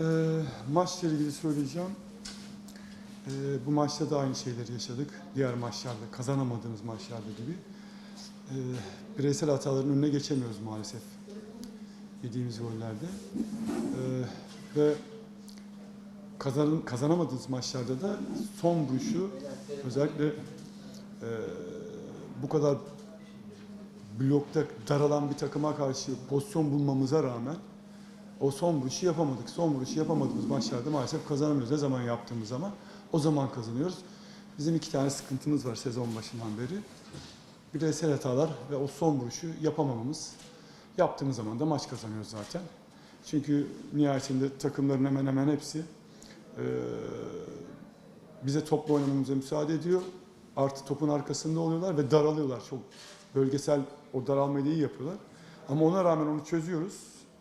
Ee, maçla ilgili söyleyeceğim. Ee, bu maçta da aynı şeyleri yaşadık. Diğer maçlarda, kazanamadığımız maçlarda gibi. Ee, bireysel hataların önüne geçemiyoruz maalesef. Yediğimiz gollerde. Ee, ve kazan, kazanamadığımız maçlarda da son vuruşu özellikle e, bu kadar blokta daralan bir takıma karşı pozisyon bulmamıza rağmen o son vuruşu yapamadık. Son vuruşu yapamadığımız maçlarda maalesef kazanamıyoruz. Ne zaman yaptığımız zaman o zaman kazanıyoruz. Bizim iki tane sıkıntımız var sezon başından beri. Bireysel hatalar ve o son vuruşu yapamamamız. Yaptığımız zaman da maç kazanıyoruz zaten. Çünkü nihayetinde takımların hemen hemen hepsi eee, bize topla oynamamıza müsaade ediyor. Artı topun arkasında oluyorlar ve daralıyorlar. Çok bölgesel o daralmayı da iyi yapıyorlar. Ama ona rağmen onu çözüyoruz.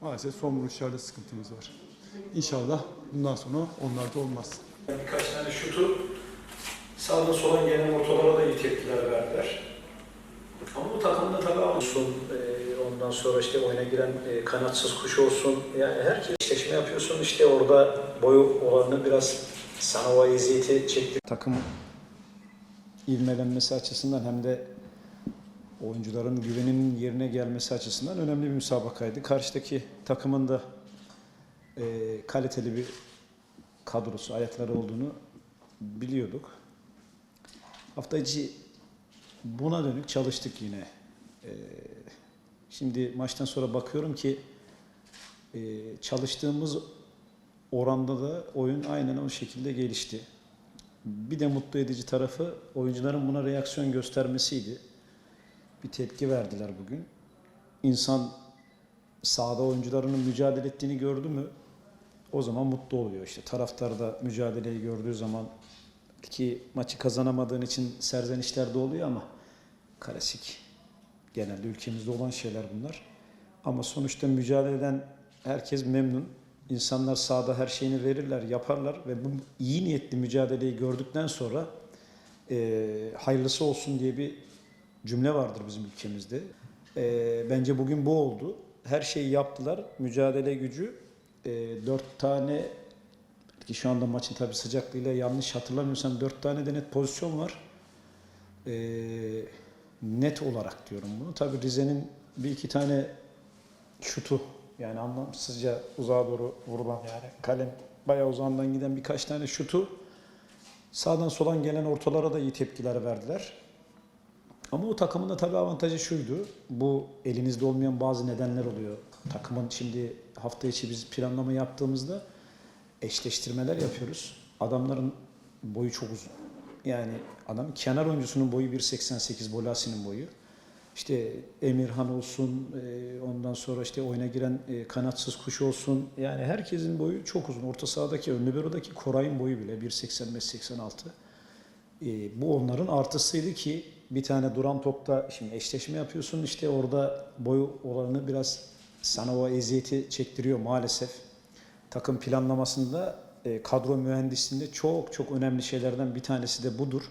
Maalesef son vuruşlarda sıkıntımız var. İnşallah bundan sonra onlar da olmaz. Birkaç tane şutu sağdan soldan gelen ortalara da iyi tepkiler verdiler. Ama bu takımda tabii olsun, e, ondan sonra işte oyuna giren e, kanatsız kuş olsun, yani herkes eşleşme yapıyorsun işte orada boyu olanını biraz sana o eziyeti çekti. takım ivmelenmesi açısından hem de oyuncuların güveninin yerine gelmesi açısından önemli bir müsabakaydı. Karşıdaki takımın da e, kaliteli bir kadrosu, ayakları olduğunu biliyorduk. Hafta içi buna dönük çalıştık yine. E, şimdi maçtan sonra bakıyorum ki e, çalıştığımız oranda da oyun aynen o şekilde gelişti. Bir de mutlu edici tarafı oyuncuların buna reaksiyon göstermesiydi. Bir tepki verdiler bugün. İnsan sahada oyuncularının mücadele ettiğini gördü mü o zaman mutlu oluyor. İşte taraftar da mücadeleyi gördüğü zaman ki maçı kazanamadığın için serzenişler de oluyor ama klasik. Genelde ülkemizde olan şeyler bunlar. Ama sonuçta mücadele eden herkes memnun. İnsanlar sahada her şeyini verirler, yaparlar ve bu iyi niyetli mücadeleyi gördükten sonra e, hayırlısı olsun diye bir cümle vardır bizim ülkemizde. E, bence bugün bu oldu. Her şeyi yaptılar. Mücadele gücü e, dört tane ki şu anda maçın tabii sıcaklığıyla yanlış hatırlamıyorsam dört tane de net pozisyon var. E, net olarak diyorum bunu. Tabii Rize'nin bir iki tane şutu yani anlamsızca uzağa doğru vurulan yani kalem bayağı uzağından giden birkaç tane şutu sağdan soldan gelen ortalara da iyi tepkiler verdiler. Ama o takımın da tabii avantajı şuydu. Bu elinizde olmayan bazı nedenler oluyor. Takımın şimdi hafta içi biz planlama yaptığımızda eşleştirmeler yapıyoruz. Adamların boyu çok uzun. Yani adam kenar oyuncusunun boyu 1.88 Bolasi'nin boyu. İşte Emirhan olsun, e, ondan sonra işte oyuna giren e, kanatsız kuş olsun. Yani herkesin boyu çok uzun. Orta sahadaki, ön libero'daki Koray'ın boyu bile 1.85-86. E, bu onların artısıydı ki bir tane duran topta şimdi eşleşme yapıyorsun işte orada boyu olanı biraz sana o eziyeti çektiriyor maalesef. Takım planlamasında e, kadro mühendisliğinde çok çok önemli şeylerden bir tanesi de budur.